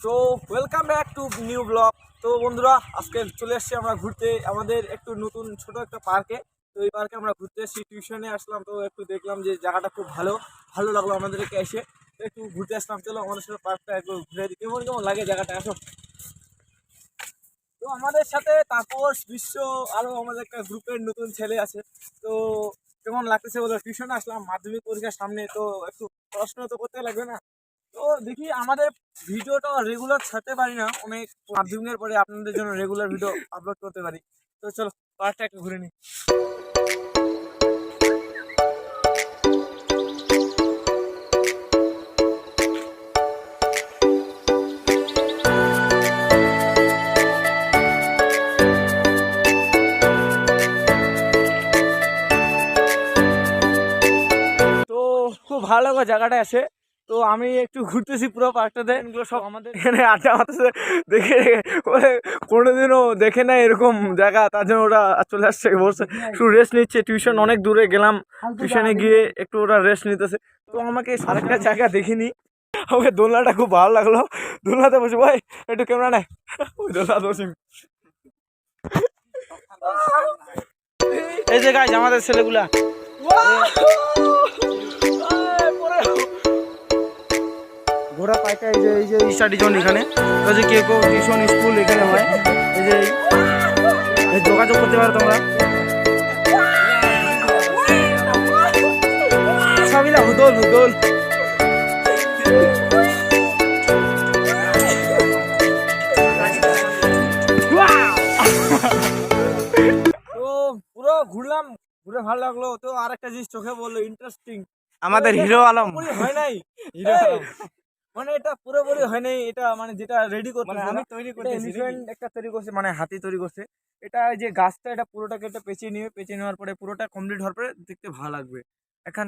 তো welcome back to new blog তো বন্ধুরা, আজকে চলে এসেছি আমরা ঘুরতে। আমাদের একটু নতুন, ছোট একটা পার্কে তো এই পার্কে আমরা ঘুরতে এসেছি। টিউশনে আসলাম, তো একটু দেখলাম যে জায়গাটা খুব ভালো। ভালো লাগল আমাদেরকে এসে। একটু ঘুরতে আসলাম। চলো আমাদের সাথে পার্কটা একটু ঘুরে দিই। কেমন কেমন লাগে জায়গাটা? আসো। তো আমাদের সাথে তাপস, বিশ্ব আরও আমাদের একটা গ্রুপের নতুন ছেলে আছে। তো কেমন লাগতেছে বলো? টিউশনে আসলাম, মাধ্যমিক পরীক্ষার সামনে। তো একটু পড়াশোনা তো করতে লাগবে না? তো দেখি আমাদের ভিডিওটা রেগুলার ছাড়তে পারি না। অনেক মাধ্যমিকের পরে আপনাদের জন্য রেগুলার ভিডিও আপলোড করতে পারি। তো চলো পার্কটা একটু ঘুরে নিই। খুব ভালো জায়গাটা আছে। তো আমি একটু ঘুরতেছি পুরো পার্কটাতে এগুলো সব আমাদের। এখানে আড্ডা মারতেছে। দেখে কোনোদিনও দেখে না এরকম জায়গা তার জন্য ওরা চলে আসছে বলছে একটু রেস্ট নিচ্ছে টিউশন অনেক দূরে গেলাম। টিউশনে গিয়ে একটু ওরা রেস্ট নিতেছে। তো আমাকে আরেকটা জায়গা দেখিনি। আমাকে দোলনাটা খুব ভালো লাগল। দোলনাতে বসে ভাই একটু ক্যামেরা নেয় ওই দোলনা বসে এই যে গাইজ আমাদের ছেলেগুলা। ঘোড়া পাইকা এই যে এই যে স্টাডি জোন এখানে। এই যে কেকো টিউশন স্কুল এখানে হয়। এই যে এই- যোগাযোগ করতে পারো তোমরা। সবিলা হুদল হুদল। পুরো ঘুরলাম। ঘুরে ভালো লাগল। তো আর একটা জিনিস চোখে বলল ইন্টারেস্টিং আমাদের হিরো আলম। হয় নাই? হিরো আলম। মানে এটা পুরোপুরি হয়নি এটা মানে যেটা রেডি করতে মানে আমি তৈরি করতে এলিফ্যান্ট একটা তৈরি করছে মানে হাতি তৈরি করছে। এটা যে গাছটা এটা পুরোটাকে এটা পেঁচিয়ে নিবে পেঁচিয়ে নেওয়ার পরে পুরোটা কমপ্লিট হওয়ার পরে দেখতে ভালো লাগবে। এখন